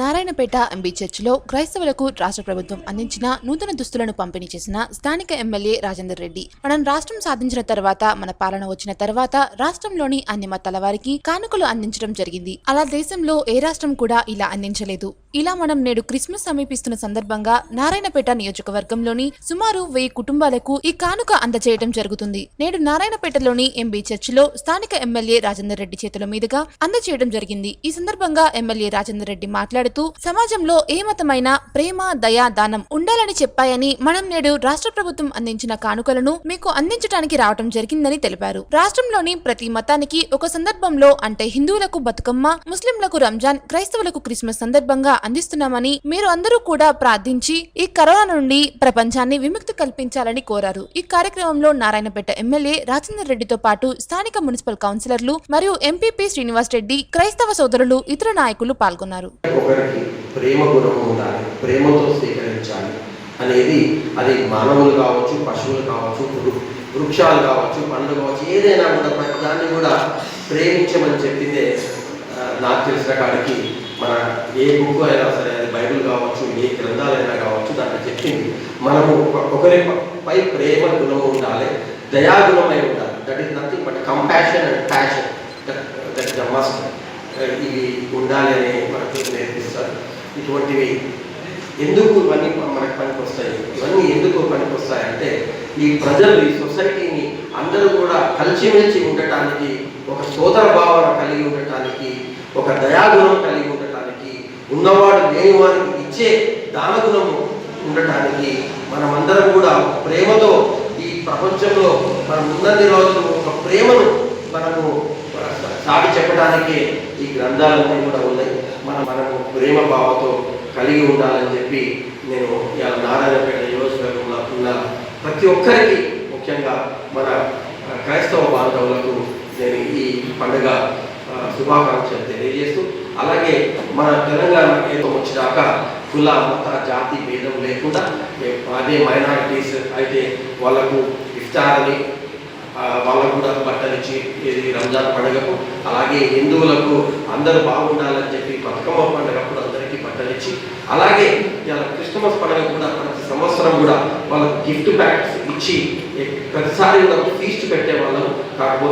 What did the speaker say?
Narayanpet MB చర్చిలో క్రైస్తవులకు రాష్ట్ర ప్రభుత్వం అందించిన నూతన దుస్తులను పంపిణీ చేసిన స్థానిక ఎమ్మెల్యే రాజేందర్ రెడ్డి. మనం రాష్ట్రం సాధించిన తర్వాత మన పాలన వచ్చిన తర్వాత రాష్ట్రంలోని అన్ని మతాల వారికి కానుకలు అందించడం జరిగింది. అలా దేశంలో ఏ రాష్ట్రం కూడా ఇలా అందించలేదు. ఇలా మనం నేడు క్రిస్మస్ సమీపిస్తున్న సందర్భంగా నారాయణపేట నియోజకవర్గంలోని సుమారు వెయ్యి కుటుంబాలకు ఈ కానుక అందజేయడం జరుగుతుంది. నేడు నారాయణపేటలోని ఎంబీ చర్చిలో స్థానిక ఎమ్మెల్యే రాజేందర్ రెడ్డి చేతుల మీదుగా అందజేయడం జరిగింది. ఈ సందర్భంగా ఎమ్మెల్యే రాజేందర్ రెడ్డి మాట్లాడుతూ సమాజంలో ఏ మతమైన ప్రేమ దయా దానం ఉండాలని చెప్పాయని మనం నేడు రాష్ట్ర ప్రభుత్వం అందించిన కానుకలను మీకు అందించడానికి రావడం జరిగిందని తెలిపారు. రాష్ట్రంలోని ప్రతి మతానికి ఒక సందర్భంలో అంటే హిందువులకు బతుకమ్మ ముస్లింలకు రంజాన్ క్రైస్తవులకు క్రిస్మస్ సందర్భంగా అందిస్తున్నామని మీరు అందరూ కూడా ప్రార్థించి ఈ కరోనా నుండి ప్రపంచాన్ని విముక్తి కల్పించాలని కోరారు. ఈ కార్యక్రమంలో నారాయణపేట ఎమ్మెల్యే రాజేందర్ రెడ్డితో పాటు స్థానిక మున్సిపల్ కౌన్సిలర్లు మరియు ఎంపీపీ శ్రీనివాస్ రెడ్డి క్రైస్తవ సోదరులు ఇతర నాయకులు పాల్గొన్నారు. ఒకరికి ప్రేమ గుణం ఉండాలి ప్రేమతో స్వీకరించాలి అనేది అది మానవులు కావచ్చు పశువులు కావచ్చు వృక్షాలు కావచ్చు పండ్లు కావచ్చు ఏదైనా కూడా ప్రతి దాన్ని కూడా ప్రేమించమని చెప్పిందే నాకు తెలిసిన కాడికి మన ఏ బుక్ అయినా సరే అది బైబిల్ కావచ్చు ఏ గ్రంథాలైనా కావచ్చు దాంట్లో చెప్పింది. మనము ఒకరిపై ఒకరి పై ప్రేమ గుణం ఉండాలి దయాగుణమై ఉండాలి. That is nothing but compassion and passion that the must ఇవి ఉండాలి అనే మనకి ఇటువంటివి. ఎందుకు ఇవన్నీ మనకు పనికొస్తాయి? ఇవన్నీ ఎందుకు పనికొస్తాయి అంటే ఈ ప్రజలు ఈ సొసైటీని అందరూ కూడా కలిసిమెలిసి ఉండటానికి ఒక సోదర భావన కలిగి ఉండటానికి ఒక దయాగుణం కలిగి ఉండటానికి ఉన్నవాడు లేనివాడికి ఇచ్చే దానగుణము ఉండటానికి మనమందరం కూడా ప్రేమతో ఈ ప్రపంచంలో మనం ఉన్నన్ని రోజులు ఒక ప్రేమను మనము సాటి చెప్పడానికే ఈ గ్రంథాలన్నీ కూడా ఉన్నాయి. మన మనకు ప్రేమ భావతో కలిగి ఉండాలని చెప్పి నేను ఇవాళ నారాయణపేట నియోజకవర్గంలో ఉన్న ప్రతి ఒక్కరికి ముఖ్యంగా మన క్రైస్తవ బాంధవులకు నేను ఈ పండుగ శుభాకాంక్షలు తెలియజేస్తూ అలాగే మన తెలంగాణ ఏదో వచ్చినాక కుల మత జాతి భేదం లేకుండా అదే మైనారిటీస్ అయితే వాళ్ళకు ఇస్తారని వాళ్ళకు కూడా బట్టలు ఇచ్చి ఇది రంజాన్ పండుగకు అలాగే హిందువులకు అందరూ బాగుండాలని చెప్పి బతుకమ్మ పండుగప్పుడు అందరికీ బట్టలు ఇచ్చి అలాగే ఇలా క్రిస్మస్ పండుగ కూడా ప్రతి సంవత్సరం కూడా వాళ్ళకు గిఫ్ట్ బ్యాగ్స్ ఇచ్చి ప్రతిసారి కూడా ఫీస్ట్ పెట్టే వాళ్ళం. కాకపోతే